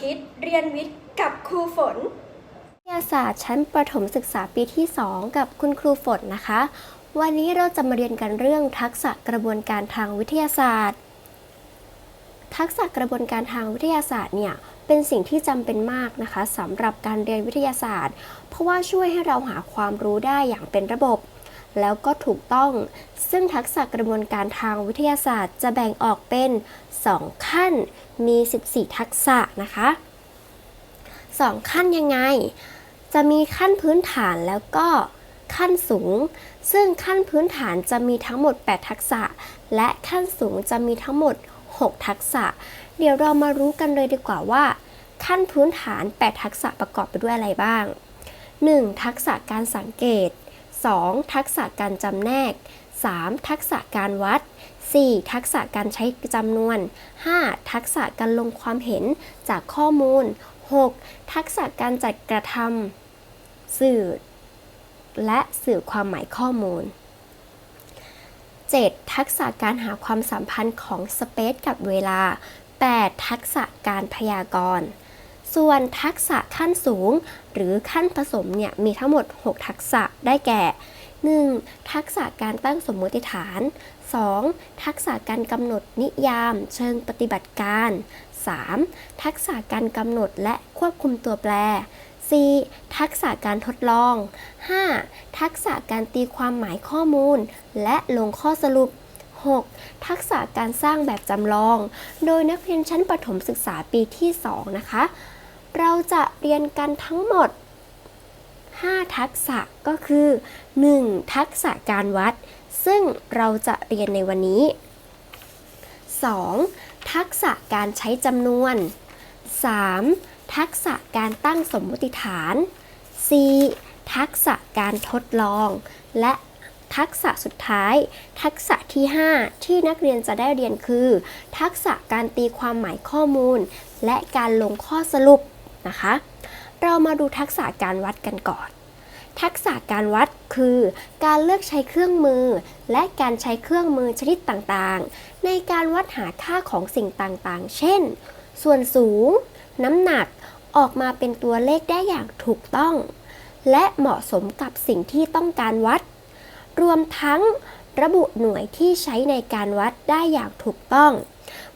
คิดเรียนวิทย์กับครูฝนวิทยาศาสตร์ชั้นประถมศึกษาปีที่ 2 กับคุณครูฝนนะคะ วันนี้เราจะมาเรียนกันเรื่องทักษะกระบวนการทางวิทยาศาสตร์ ทักษะกระบวนการทางวิทยาศาสตร์เนี่ยเป็นสิ่งที่จำเป็นมากนะคะสำหรับการเรียนวิทยาศาสตร์ เพราะว่าช่วยให้เราหาความรู้ได้อย่างเป็นระบบ แล้วก็ถูกต้อง ซึ่งทักษะกระบวนการทางวิทยาศาสตร์ จะแบ่งออกเป็น 2 ขั้น มี 14 ทักษะนะคะ 2 ขั้นยังไง จะมีขั้นพื้นฐานแล้วก็ขั้นสูง ซึ่งขั้นพื้นฐานจะมีทั้งหมด 8 ทักษะ และขั้นสูงจะมีทั้งหมด 6 ทักษะ เดี๋ยวเรามารู้กันเลยดีกว่าว่า ขั้นพื้นฐาน 8 ทักษะประกอบไปด้วยอะไรบ้าง 1. ทักษะการสังเกต 2. ทักษะการจำแนก 3. ทักษะการวัด 4. ทักษะการใช้จำนวน 5. ทักษะการลงความเห็นจากข้อมูล 6. ทักษะการจัดกระทำสื่อ และสื่อความหมายข้อมูล 7. ทักษะการหาความสัมพันธ์ของสเปซกับเวลา 8. ทักษะการพยากรณ์ ส่วนทักษะขั้นสูง หรือขั้นผสมเนี่ยมีทั้งหมด 6 ทักษะได้แก่ 1. ทักษะการตั้งสมมติฐาน 2. ทักษะการกำหนดนิยามเชิงปฏิบัติการ 3. ทักษะการกำหนดและควบคุมตัวแปร 4. ทักษะการทดลอง 5. ทักษะการตีความหมายข้อมูล และลงข้อสรุป 6. ทักษะการสร้างแบบจำลอง โดยนักเรียนชั้นประถมศึกษาปีที่ 2 นะคะ เราจะเรียนกันทั้งหมด 5 ทักษะก็คือ 1. ทักษะการวัด ซึ่งเราจะเรียนในวันนี้ 2. ทักษะการใช้จำนวน 3. ทักษะการตั้งสมมติฐาน 4. ทักษะการทดลอง และทักษะสุดท้าย ทักษะที่ 5 ที่นักเรียนจะได้เรียนคือ ทักษะการตีความหมายข้อมูล และการลงข้อสรุป นะคะ เรามาดูทักษะการวัดกันก่อน ทักษะการวัดคือ การเลือกใช้เครื่องมือ และการใช้เครื่องมือชนิดต่างๆ ในการวัดหาค่าของสิ่งต่างๆ เช่น ส่วนสูง น้ำหนักออกมาเป็นตัวเลขได้อย่างถูกต้อง และเหมาะสมกับสิ่งที่ต้องการวัด รวมทั้งระบุหน่วยที่ใช้ในการวัดได้อย่างถูกต้อง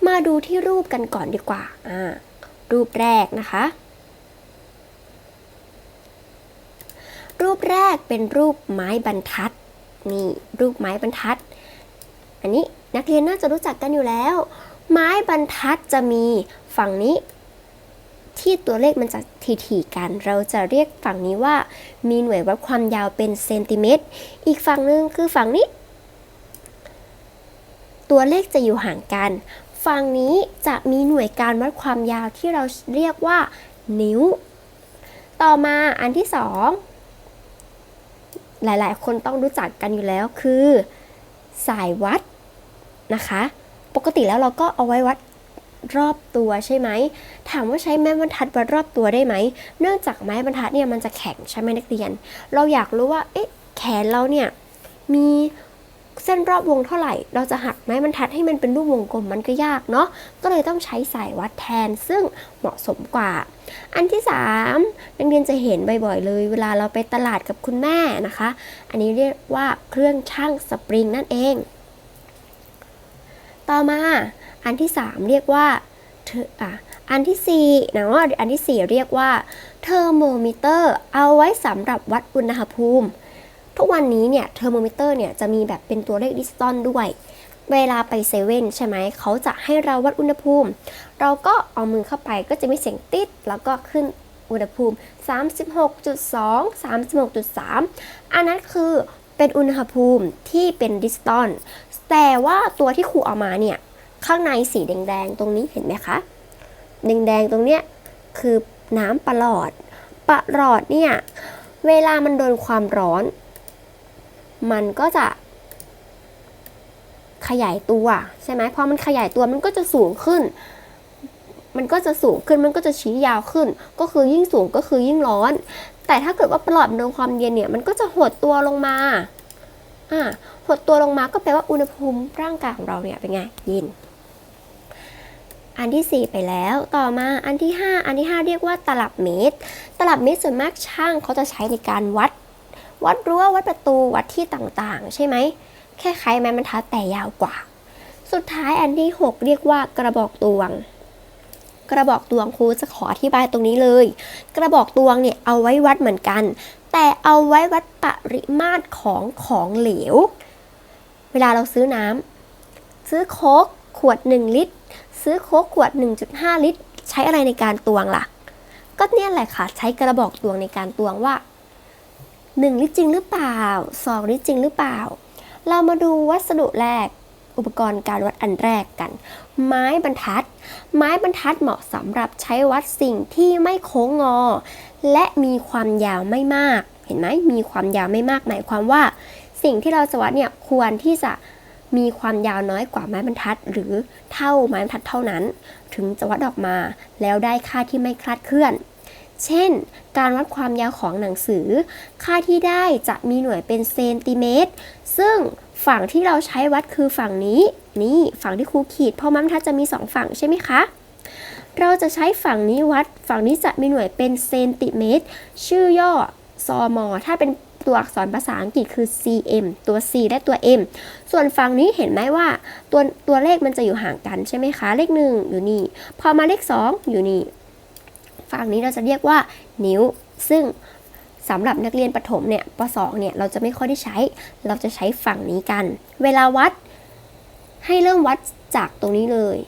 มาดูที่รูปกันก่อนดีกว่า รูปแรกนะคะ รูปแรกเป็นรูปไม้บรรทัด นี่รูปไม้บรรทัด อันนี้นักเรียนน่าจะรู้จักกันอยู่แล้ว ไม้บรรทัดจะมีฝั่งนี้ ที่ตัวเลขมันจะถี่ๆกัน เราจะเรียกฝั่งนี้ว่า มีหน่วยวัดความยาวเป็นเซนติเมตร อีกฝั่งหนึ่งคือฝั่งนี้ ตัวเลขจะอยู่ห่างกัน ฝั่งนี้จะมีหน่วยการวัดความยาวที่เราเรียกว่านิ้ว ต่อมาอันที่สอง หลายๆ คนต้องรู้จักกันอยู่แล้วคือ สายวัดนะคะ ปกติแล้วเราก็เอาไว้วัดรอบตัวใช่ไหม ถามว่าใช้ไม้บรรทัดวัดรอบตัวได้ไหม เนื่องจากไม้บรรทัดเนี่ยมันจะแข็งใช่ไหมนักเรียน เราอยากรู้ว่า เอ๊ะ แขนเราเนี่ยมี เส้นรอบวงเท่าไหร่ เราจะหักไม้บรรทัดให้มันเป็นรูปวงกลมมันก็ยากเนาะก็เลยต้องใช้สายวัดแทนซึ่งเหมาะสมกว่า อันที่3นักเรียนจะเห็นบ่อยๆเลย เวลาเราไปตลาดกับคุณแม่นะคะ อันนี้เรียกว่าเครื่องช่างสปริงนั่นเอง ต่อมาอันที่ 3 เรียกว่าเทออะอันที่4นะว่าอันที่ 4 เรียกว่าเทอร์โมมิเตอร์ เอาไว้สำหรับวัดอุณหภูมิ ทุกวันนี้เนี่ยเทอร์โมมิเตอร์เนี่ยจะมีแบบเป็นตัวเลขดิจิตอลด้วย เวลาไปเซเว่นใช่ไหมเขาจะให้เราวัดอุณหภูมิ เราก็เอามือเข้าไปก็จะมีเสียงติดแล้วก็ขึ้นอุณหภูมิ 36.2 36.3 อันนั้นคือเป็นอุณหภูมิที่เป็นดิจิตอลแต่ว่าตัวที่ครูเอามาเนี่ยข้างในสีแดงๆ ตรงนี้เห็นไหมคะ แดงๆ ตรงเนี้ยคือน้ำประหลอดประหลอดเนี่ย เวลามันโดนความร้อน มันก็จะขยายตัวใช่ไหมพอมันขยายตัวมันก็จะสูงขึ้น มันก็จะสูงขึ้นมันก็จะชี้ยาวขึ้น ก็คือยิ่งสูงก็คือยิ่งร้อน แต่ถ้าเกิดว่าปลอดมันโดนความเย็นเนี่ยมันก็จะหดตัวลงมาอ่าหดตัวลงมาก็แปลว่าอุณหภูมิร่างกายของเราเนี่ยเป็นไงเย็นอันที่ 4 ไปแล้วต่อมาอันที่ 5 อันที่ 5 เรียกว่าตลับเมตร ตลับเมตรส่วนมากช่างเขาจะใช้ในการวัด วัดรั้ววัดประตูวัดที่ต่างๆ ใช่ไหมแค่คล้ายไม้บรรทัดแต่ยาวกว่า สุดท้ายอันที่ 6 เรียกว่ากระบอกตวง กระบอกตวงครูจะขออธิบายตรงนี้เลย กระบอกตวงเนี่ยเอาไว้วัดเหมือนกัน แต่เอาไว้วัดปริมาตรของของเหลว เวลาเราซื้อน้ำซื้อโค้กขวด 1 ลิตร ซื้อโค้กขวด 1.5 ลิตร ใช้อะไรในการตวงล่ะ ก็เนี่ยแหละค่ะ ใช้กระบอกตวงในการตวงว่า 1ลิตรจริงหรือเปล่า 2 ลิตรจริงหรือเปล่า เรามาดูวัสดุแรก อุปกรณ์การวัดอันแรกกัน ไม้บรรทัด ไม้บรรทัดเหมาะสำหรับใช้วัดสิ่งที่ไม่โค้งงอ และมีความยาวไม่มาก เห็นไหมมีความยาวไม่มากหมายความว่า สิ่งที่เราจะวัดเนี่ยควรที่จะมีความยาวน้อยกว่าไม้บรรทัด หรือเท่าไม้บรรทัดเท่านั้น ถึงจะวัดออกมา แล้วได้ค่าที่ไม่คลาดเคลื่อน เช่น การวัดความยาวของหนังสือ ค่าที่ได้จะมีหน่วยเป็นเซนติเมตร ซึ่งฝั่งที่เราใช้วัดคือฝั่งนี้ นี่ฝั่งที่ครูขีดเพราะม้บรรทัดจะมี 2 ฝั่งใช่ไหมคะ เราจะใช้ฝั่งนี้วัด ฝั่งนี้จะมีหน่วยเป็นเซนติเมตร ชื่อย่อซอมอถ้าเป็นตัวอักษรภาษาอังกฤษคือ cm ตัว c และตัว m ส่วนฝั่งนี้เห็นไหมว่า ตัวตัวเลขมันจะอยู่ห่างกันใช่ไหมคะ เลข 1 อยู่นี่ พอมาเลข 2 อยู่นี่ ฝั่งนี้เราจะเรียกว่านิ้ว ซึ่งสำหรับนักเรียนประถมเนี่ยป .2 เนี่ยเราจะไม่ค่อยได้ใช้ เราจะใช้ฝั่งนี้กัน เวลาวัด ให้เริ่มวัดจากตรงนี้เลย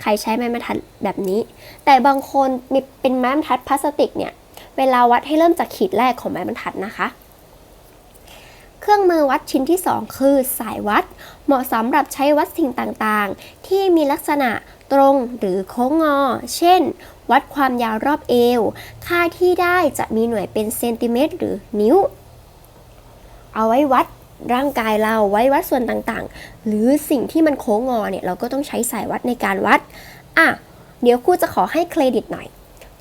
ใครใช้ไม้บรรทัดแบบนี้ แต่บางคนมีเป็นไม้บรรทัดพลาสติกเนี่ย เวลาวัดให้เริ่มจากขีดแรกของไม้บรรทัดนะคะ เครื่องมือวัดชิ้นที่ 2 คือสายวัด เหมาะสำหรับใช้วัดสิ่งต่างๆ ที่มีลักษณะ ตรงหรือโค้งงอ เช่น วัดความยาวรอบเอว ค่าที่ได้จะมีหน่วยเป็นเซนติเมตรหรือนิ้ว เอาไว้วัดร่างกายเราไว้วัดส่วนต่างๆ หรือสิ่งที่มันโค้งงอเนี่ยเราก็ต้องใช้สายวัดในการวัด อะ เดี๋ยวครูจะขอให้เครดิตหน่อย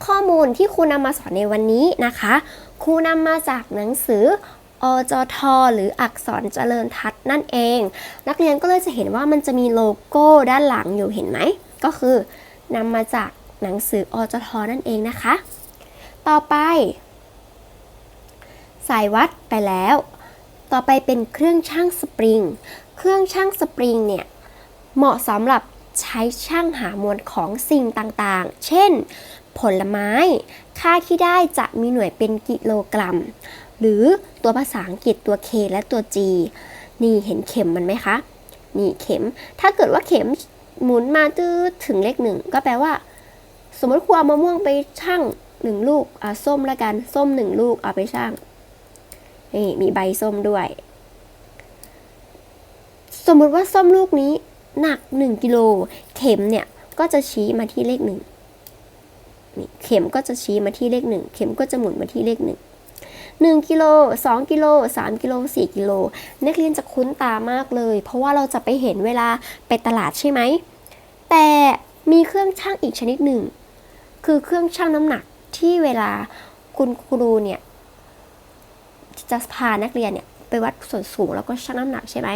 ข้อมูลที่ครูนำมาสอนในวันนี้นะคะ ครูนำมาจากหนังสืออจทหรืออักษรเจริญทัศน์นั่นเอง นักเรียนก็เลยจะเห็นว่ามันจะมีโลโก้ด้านหลังอยู่เห็นไหม ก็คือนำมาจากหนังสืออจทนั่นเองนะคะ ต่อไป สายวัดไปแล้ว ต่อไปเป็นเครื่องช่างสปริง เครื่องช่างสปริงเนี่ย เหมาะสำหรับใช้ช่างหามวลของสิ่งต่างๆ เช่น ผลไม้ ค่าที่ได้จะมีหน่วยเป็นกิโลกรัม หรือตัวภาษาอังกฤษตัว K และตัว G นี่เห็นเข็มมันไหมคะ นี่เข็ม ถ้าเกิดว่าเข็ม หมุนมาตื้อถึงเลขหนึ่งก็แปลว่า สมมติครูเอามะม่วงไปชั่งหนึ่งลูกอะส้มละกันส้มหนึ่งลูกเอาไปชั่งนี่มีใบส้มด้วย สมมุติว่าส้มลูกนี้หนัก1กิโลเข็มเนี่ยก็จะชี้มาที่เลขหนึ่งนี่เข็มก็จะชี้มาที่เลขหนึ่งเข็มก็จะหมุนมาที่เลขหนึ่ง หนึ่งกิโลสองกิโลสามกิโลสี่กิโลนักเรียนจะคุ้นตามากเลย เพราะว่าเราจะไปเห็นเวลาไปตลาดใช่ไหม แต่มีเครื่องชั่งอีกชนิดหนึ่ง คือเครื่องชั่งน้ำหนักที่เวลาคุณครูเนี่ยจะพานักเรียนเนี่ยไปวัดส่วนสูงแล้วก็ชั่งน้ำหนักใช่ไหม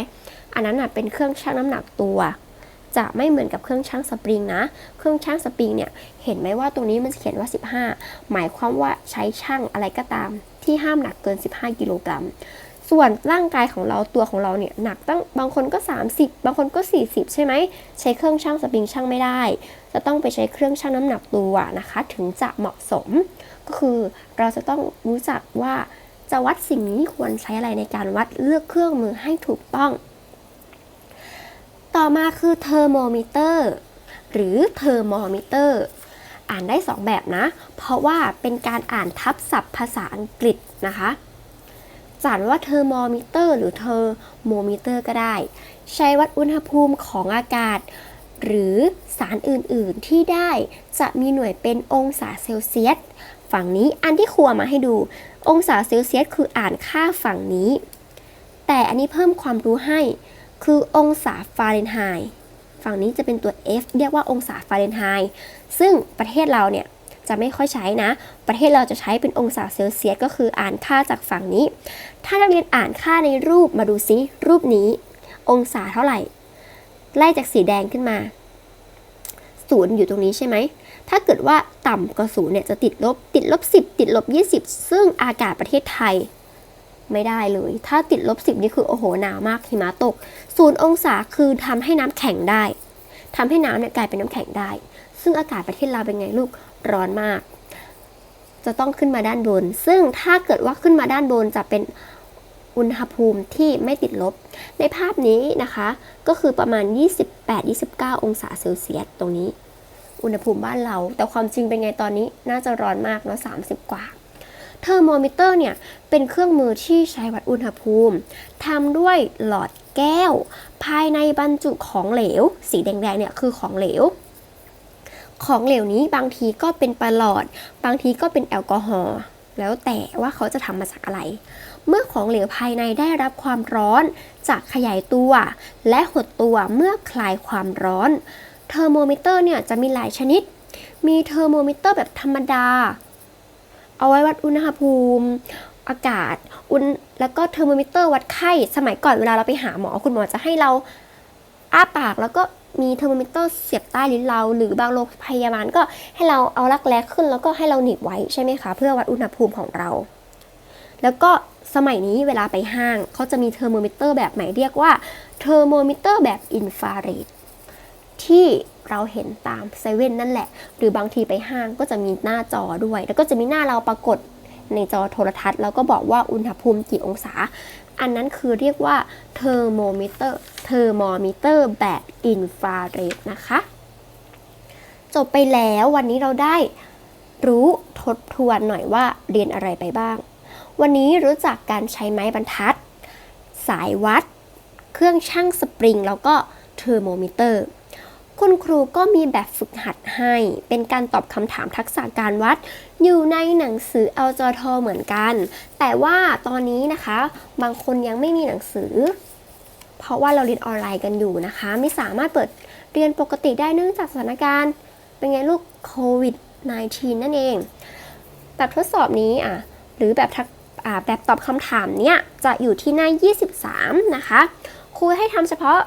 อันนั้นนะเป็นเครื่องชั่งน้ำหนักตัว จะไม่เหมือนกับเครื่องชั่งสปริงนะ เครื่องชั่งสปริงเนี่ยเห็นไหมว่าตรงนี้มันจะเขียนว่า 15 หมายความว่าใช้ชั่งอะไรก็ตาม ที่ห้ามหนักเกิน 15 กิโลกรัม ส่วนร่างกายของเราตัวของเราเนี่ยหนักตั้งบางคนก็ 30 บางคนก็ 40 ใช่ไหม ใช้เครื่องชั่งสปริงชั่งไม่ได้ จะต้องไปใช้เครื่องชั่งน้ำหนักตัวนะคะ ถึงจะเหมาะสม ก็คือเราจะต้องรู้จักว่าจะวัดสิ่งนี้ควรใช้อะไรในการวัดเลือกเครื่องมือให้ถูกต้อง ต่อมาคือเทอร์โมมิเตอร์หรือเทอร์โมมิเตอร์ อ่านได้ 2 แบบนะ เพราะว่าเป็นการอ่านทับศัพท์ภาษาอังกฤษนะคะจะอ่านว่าเทอร์โมมิเตอร์หรือเทอร์โมมิเตอร์ก็ได้ ใช้วัดอุณหภูมิของอากาศ หรือสารอื่นๆที่ได้จะมีหน่วยเป็นองศาเซลเซียส ฝั่งนี้อันที่ครัวมาให้ดู องศาเซลเซียสคืออ่านค่าฝั่งนี้ แต่อันนี้เพิ่มความรู้ให้ คือองศาฟาเรนไฮต์ ฝั่งนี้จะเป็นตัว F เรียกว่าองศาฟาเรนไฮต์ซึ่งประเทศเราเนี่ยจะไม่ค่อยใช้นะ ประเทศเราจะใช้เป็นองศาเซลเซียสก็คืออ่านค่าจากฝั่งนี้ ถ้านักเรียนอ่านค่าในรูปมาดูซิ รูปนี้ องศาเท่าไหร่ ไล่จากสีแดงขึ้นมาศูนย์อยู่ตรงนี้ใช่ไหม ถ้าเกิดว่าต่ำกว่าศูนย์เนี่ยจะติดลบ ติดลบ 10 ติดลบ 20 ซึ่งอากาศประเทศไทย ไม่ได้เลย ถ้าติดลบ10นี่คือโอ้โหหนาวมากหิมะตกศูนย์องศาคือทำให้น้ำแข็งได้ทำให้น้ำเนี่ยกลายเป็นน้ำแข็งได้ ซึ่งอากาศประเทศเราเป็นไงลูกร้อนมาก จะต้องขึ้นมาด้านบน ซึ่งถ้าเกิดว่าขึ้นมาด้านบนจะเป็นอุณหภูมิที่ไม่ติดลบ ในภาพนี้นะคะ ก็คือประมาณ 28-29 องศาเซลเซียสตรงนี้ อุณหภูมิบ้านเรา แต่ความจริงเป็นไงตอนนี้น่าจะร้อนมากเนาะ30 กว่า เทอร์โมมิเตอร์เนี่ยเป็นเครื่องมือที่ใช้วัดอุณหภูมิทำด้วยหลอดแก้ว ภายในบรรจุของเหลว สีแดงๆเนี่ยคือของเหลว ของเหลวนี้บางทีก็เป็นปลาหลอด บางทีก็เป็นแอลกอฮอล์แล้วแต่ว่าเขาจะทำมาจากอะไร เมื่อของเหลวภายในได้รับความร้อนจากขยายตัว และหดตัวเมื่อคลายความร้อน เทอร์โมมิเตอร์เนี่ยจะมีหลายชนิด มีเทอร์โมมิเตอร์แบบธรรมดา เอาไว้วัดอุณหภูมิอากาศ อุณแล้วก็เทอร์โมมิเตอร์วัดไข้ สมัยก่อนเวลาเราไปหาหมอคุณหมอจะให้เราอ้าปากแล้วก็มีเทอร์โมมิเตอร์เสียบใต้ลิ้นเรา หรือบางโรงพยาบาลก็ให้เราเอารักแร้ขึ้น แล้วก็ให้เราหนีบไว้ใช่ไหมคะ เพื่อวัดอุณหภูมิของเรา แล้วก็สมัยนี้เวลาไปห้างเขาจะมีเทอร์โมมิเตอร์แบบใหม่เรียกว่าเทอร์โมมิเตอร์แบบอินฟราเรดที่ เราเห็นตามเซเว่นนั่นแหละ หรือบางทีไปห้างก็จะมีหน้าจอด้วย แล้วก็จะมีหน้าเราปรากฏในจอโทรทัศน์ แล้วก็บอกว่าอุณหภูมิกี่องศา อันนั้นคือเรียกว่าเทอร์โมมิเตอร์เทอร์โมมิเตอร์แบบอินฟราเรดนะคะ จบไปแล้ววันนี้เราได้รู้ทบทวนหน่อยว่าเรียนอะไรไปบ้าง วันนี้รู้จักการใช้ไม้บรรทัด สายวัด เครื่องชั่งสปริง แล้วก็เทอร์โมมิเตอร์ คุณครูก็มีแบบฝึกหัดให้ เป็นการตอบคำถามทักษะการวัด อยู่ในหนังสือเอาจอทอเหมือนกัน แต่ว่าตอนนี้นะคะ บางคนยังไม่มีหนังสือ เพราะว่าเราเรียนออนไลน์กันอยู่นะคะ ไม่สามารถเปิดเรียนปกติได้เนื่องจากสถานการณ์ เป็นไงลูกโควิด -19 นั่นเอง แบบทดสอบนี้อะหรือแบบทักแบบตอบคำถามเนี้ยจะอยู่ที่หน้า 23 นะคะ ครูให้ทำเฉพาะ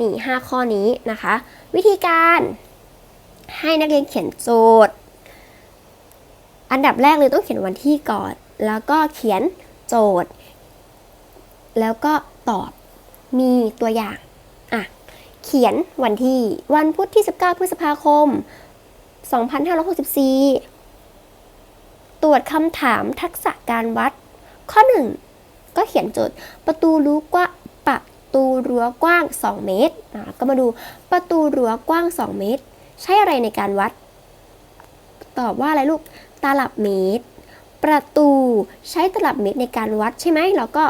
นี่5ข้อนี้นะคะ วิธีการให้นักเรียนเขียนโจทย์ อันดับแรกเลยต้องเขียนวันที่ก่อน แล้วก็เขียนโจทย์ แล้วก็ตอบมีตัวอย่างอะเขียนวันที่วันพุธที่ 19 พฤษภาคม 2564 ตรวจคำถามทักษะการวัด ข้อ 1 ก็เขียนโจทย์ประตูรู้กว่าประ ตูรั้วกว้าง 2 เมตรอะก็มาดูประตูรั้วกว้าง 2 เมตร ใช้อะไรในการวัด ตอบว่าอะไรลูกตลับเมตร ประตูใช้ตลับเมตรในการวัดใช่ไหมเราก็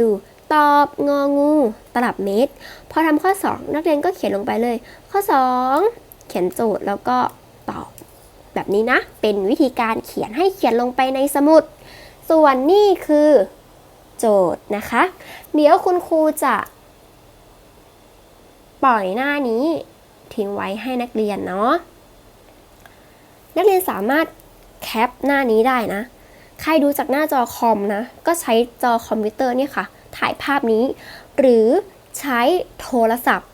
ดูตอบงองู ตลับเมตร พอทำข้อ 2 นักเรียนก็เขียนลงไปเลย ข้อ 2 เขียนโจทย์แล้วก็ตอบแบบนี้นะ เป็นวิธีการเขียนให้เขียนลงไปในสมุด ส่วนนี่คือโจทย์นะคะ เดี๋ยวคุณครูจะ ปล่อยหน้านี้ทิ้งไว้ให้นักเรียนเนาะ นักเรียนสามารถแคปหน้านี้ได้นะ ใครดูจากหน้าจอคอมนะ ก็ใช้จอคอมพิวเตอร์เนี่ยค่ะ ถ่ายภาพนี้ หรือใช้โทรศัพท์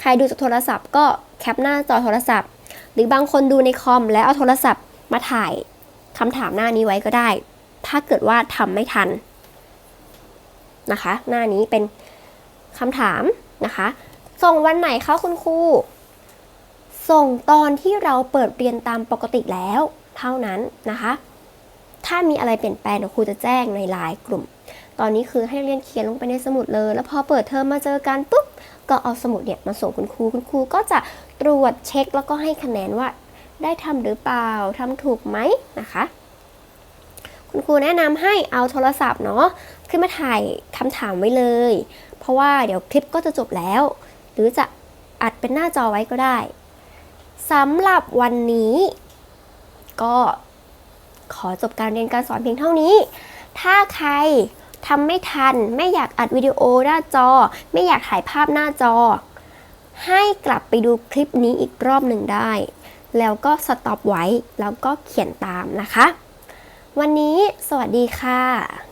ใครดูจากโทรศัพท์ ก็แคปหน้าจอโทรศัพท์ หรือบางคนดูในคอมแล้วเอาโทรศัพท์มาถ่ายคำถามหน้านี้ไว้ก็ได้ ถ้าเกิดว่าทำไม่ทันนะคะ หน้านี้เป็นคำถามนะคะ ส่งวันไหนคะคุณครู ส่งตอนที่เราเปิดเรียนตามปกติแล้ว เท่านั้นนะคะ ถ้ามีอะไรเปลี่ยนแปลงเดี๋ยวครูจะแจ้งในไลน์กลุ่ม ตอนนี้คือให้เรียนเขียนลงไปในสมุดเลย แล้วพอเปิดเทอมมาเจอกันปุ๊บ ก็เอาสมุดเนี่ยมาส่งคุณครู คุณครูก็จะตรวจเช็คแล้วก็ให้คะแนนว่า ได้ทำหรือเปล่าทำถูกไหมนะคะ คุณครูแนะนำให้เอาโทรศัพท์เนาะขึ้นมาถ่ายคำถามไว้เลย เพราะว่าเดี๋ยวคลิปก็จะจบแล้ว รือจะอัดเป็นหน้าจอไว้ก็ได้สำหรับวันนี้ ก็ขอจบการเรียนการสอนเพียงเท่านี้ ถ้าใครทำไม่ทัน ไม่อยากอัดวิดีโอหน้าจอ ไม่อยากถ่ายภาพหน้าจอ ให้กลับไปดูคลิปนี้อีกรอบหนึ่งได้ แล้วก็สต็อปไว้ แล้วก็เขียนตามนะคะ วันนี้สวัสดีค่ะ